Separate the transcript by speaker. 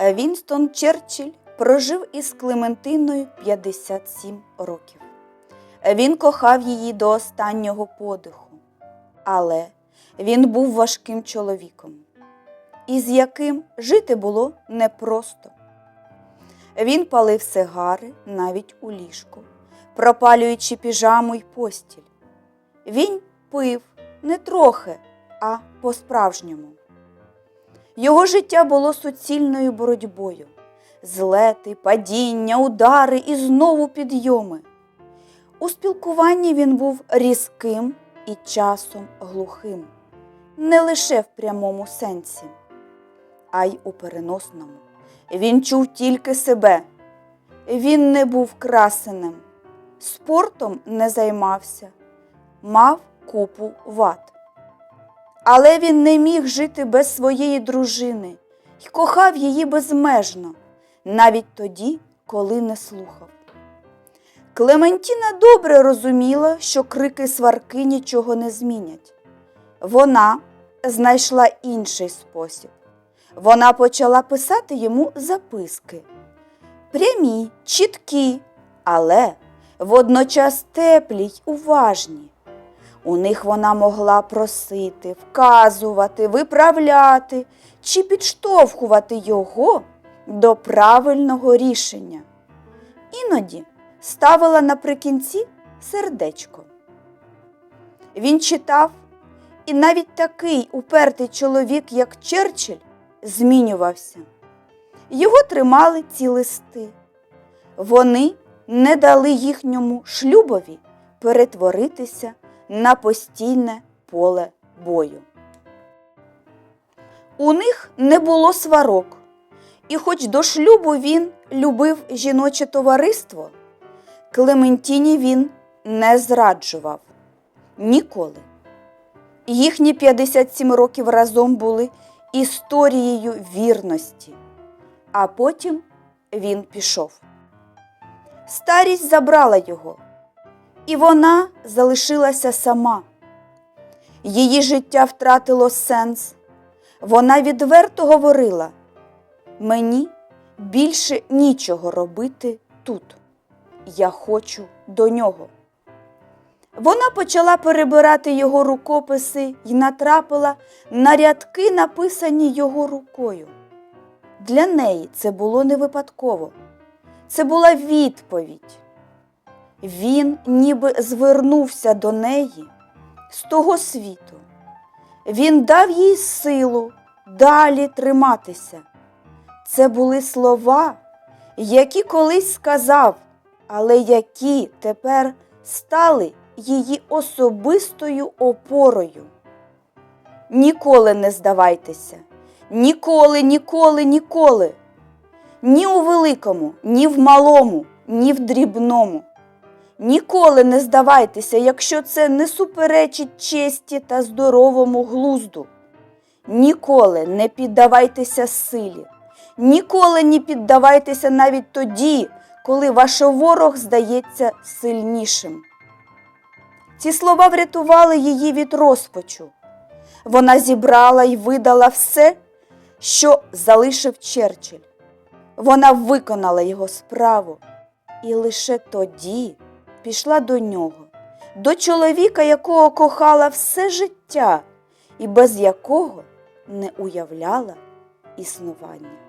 Speaker 1: Вінстон Черчилль прожив із Клементиною 57 років. Він кохав її до останнього подиху, але він був важким чоловіком, із яким жити було непросто. Він палив сигари навіть у ліжку, пропалюючи піжаму й постіль. Він пив не трохи, а по-справжньому. Його життя було суцільною боротьбою, злети, падіння, удари і знову підйоми. У спілкуванні він був різким і часом глухим, не лише в прямому сенсі, а й у переносному. Він чув тільки себе. Він не був красеним, спортом не займався, мав купу вад. Але він не міг жити без своєї дружини й кохав її безмежно, навіть тоді, коли не слухав. Клементіна добре розуміла, що крики сварки нічого не змінять. Вона знайшла інший спосіб. Вона почала писати йому записки. Прямі, чіткі, але водночас теплі й уважні. У них вона могла просити, вказувати, виправляти чи підштовхувати його до правильного рішення. Іноді ставила наприкінці сердечко. Він читав, і навіть такий упертий чоловік, як Черчилль, змінювався. Його тримали ці листи. Вони не дали їхньому шлюбові перетворитися на постійне поле бою. У них не було сварок, і хоч до шлюбу він любив жіноче товариство, Клементіні він не зраджував ніколи. Їхні 57 років разом були історією вірності, а потім він пішов. Старість забрала його, і вона залишилася сама. Її життя втратило сенс. Вона відверто говорила: мені більше нічого робити тут. Я хочу до нього. Вона почала перебирати його рукописи і натрапила на рядки, написані його рукою. Для неї це було не випадково. Це була відповідь. Він ніби звернувся до неї з того світу. Він дав їй силу далі триматися. Це були слова, які колись сказав, але які тепер стали її особистою опорою. Ніколи не здавайтеся, ніколи, ніколи, ніколи. Ні у великому, ні в малому, ні в дрібному. Ніколи не здавайтеся, якщо це не суперечить честі та здоровому глузду. Ніколи не піддавайтеся силі, ніколи не піддавайтеся навіть тоді, коли ваш ворог здається сильнішим. Ці слова врятували її від розпачу. Вона зібрала і видала все, що залишив Черчилль. Вона виконала його справу і лише тоді пішла до нього, до чоловіка, якого кохала все життя і без якого не уявляла існування.